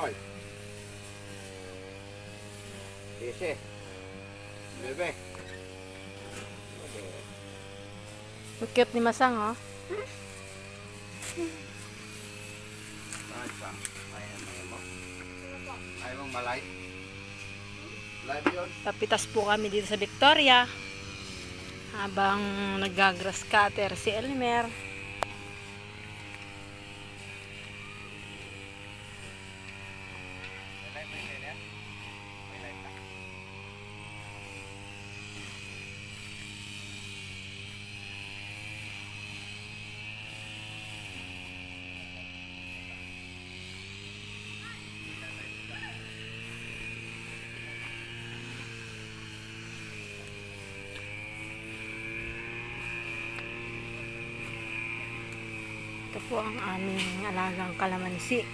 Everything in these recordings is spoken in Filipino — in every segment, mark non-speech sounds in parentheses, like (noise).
Hoy. Ese. Bebe. Ang cute ni Masang, oh. Ay, pa. Ayan, ayan mo. Ayaw mong malay. Live yun. Papitas po kami dito sa Victoria. Habang nagagrass cutter si Elmer. Ito po ang aming alagang kalamansi.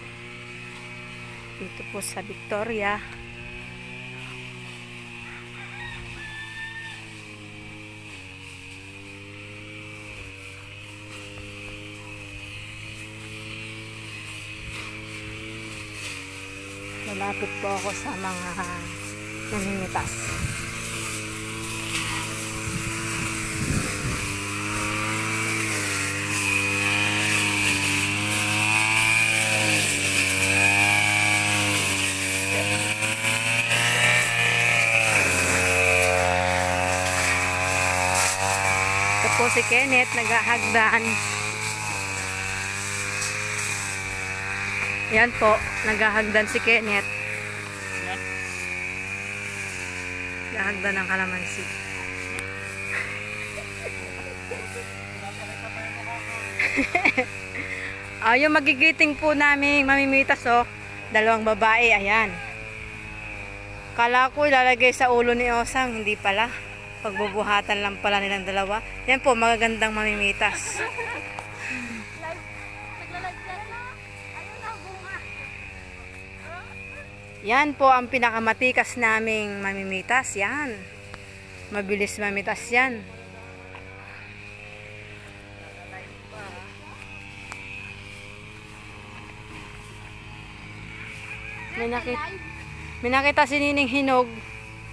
Dito po sa Victoria. Malapit po ako sa mga namimitas. Si Kenneth, naghahagdan. Yan po, naghahagdan si Kenneth. Naghahagdan ng kalamansi. (laughs) yung magigiting po namin mamimitas oh. Dalawang babae, ayan. Kala ko ilalagay sa ulo ni Osang, hindi pala. Pagbubuhatan lang pala nilang dalawa. Yan po, magagandang mamimitas. Yan po ang pinakamatikas naming mamimitas. Yan. Mabilis mamitas yan. May nakita, may nakita si Nining Hinog.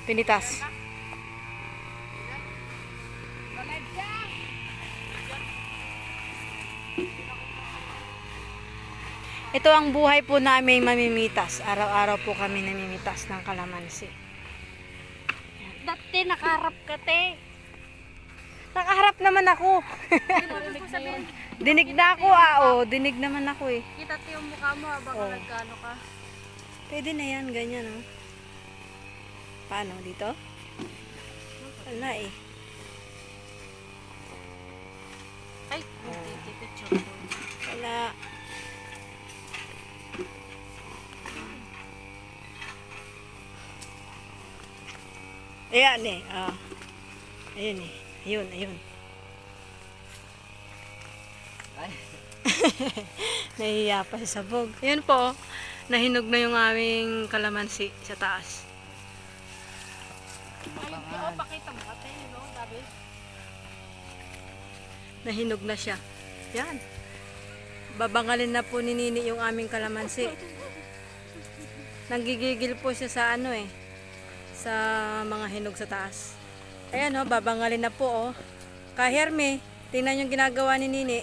Pinitas. Ito ang buhay po namin mamimitas. Araw-araw po kami namimitas ng kalamansi. Dati nakaharap ka, te. Nakaharap naman ako. (laughs) Dinig na ako ah, oh. Dinig naman ako eh. kita te yung mukha mo habang Oh. nagkano ka. Pwede na yan, ganyan oh. Paano, dito? Wala eh. Ay, picture ko. Wala. Ayan eh. Ah. Ayun eh. Ayun, ayun. Ay. (laughs) Nahihiya pa si Sabog. Ayun po. Nahinog na yung aming kalamansi sa taas. Ay, oh, pakita mo ka, te. No, sabi. Nahinog na siya. Yan. Babangalin na po ni Nini yung aming kalamansi. Nanggigigil po siya sa ano eh. Sa mga hinog sa taas. Ayan oh, babangalin na po oh. Kahirme, tingnan yung ginagawa ni Nini.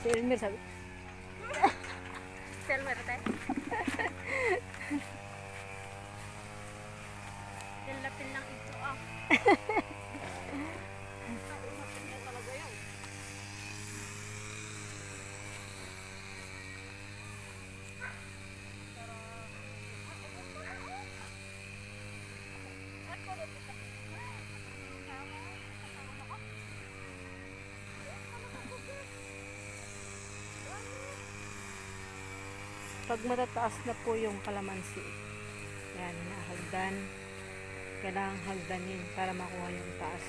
si Elmer sabi, mo, pag matataas na po yung kalamansi, yan, nahagdan, kailangang hagdanin para makuha yung taas.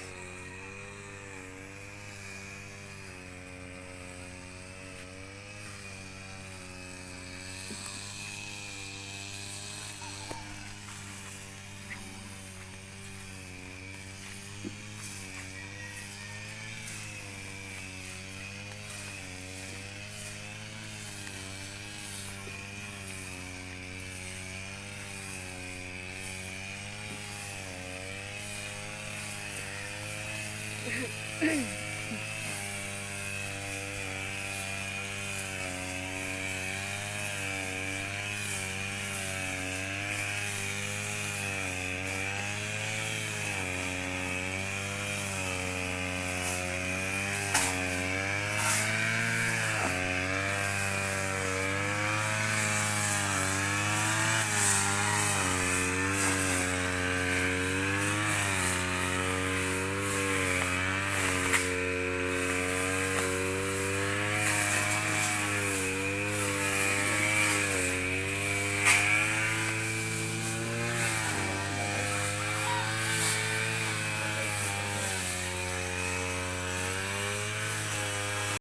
Yeah.